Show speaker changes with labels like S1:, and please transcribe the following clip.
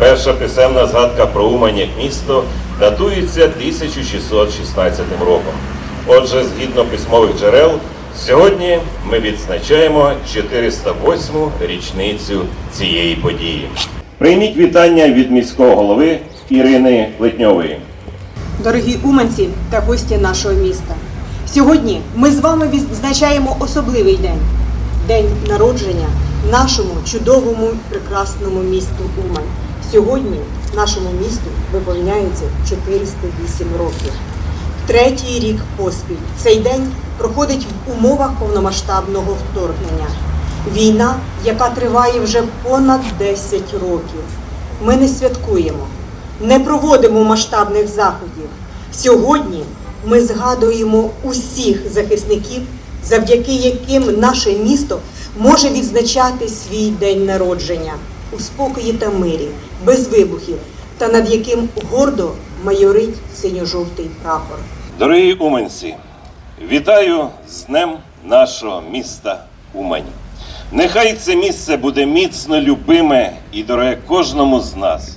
S1: Перша писемна згадка про Умань як місто датується 1616 роком. Отже, згідно письмових джерел, сьогодні ми відзначаємо 408-му річницю цієї події. Прийміть вітання від міського голови Ірини Плетньової.
S2: Дорогі уманці та гості нашого міста. Сьогодні ми з вами відзначаємо особливий день день народження нашому чудовому прекрасному місту Умань. Сьогодні нашому місту виповняється 408 років. Третій рік поспіль цей день проходить в умовах повномасштабного вторгнення. Війна, яка триває вже понад 10 років. Ми не святкуємо, не проводимо масштабних заходів. Сьогодні ми згадуємо усіх захисників, завдяки яким наше місто може відзначати свій день народження у спокої та мирі, без вибухів, та над яким гордо майорить синьо-жовтий прапор.
S1: Дорогі уманці, вітаю з Днем нашого міста Умань. Нехай це місце буде міцно любиме і дороге кожному з нас.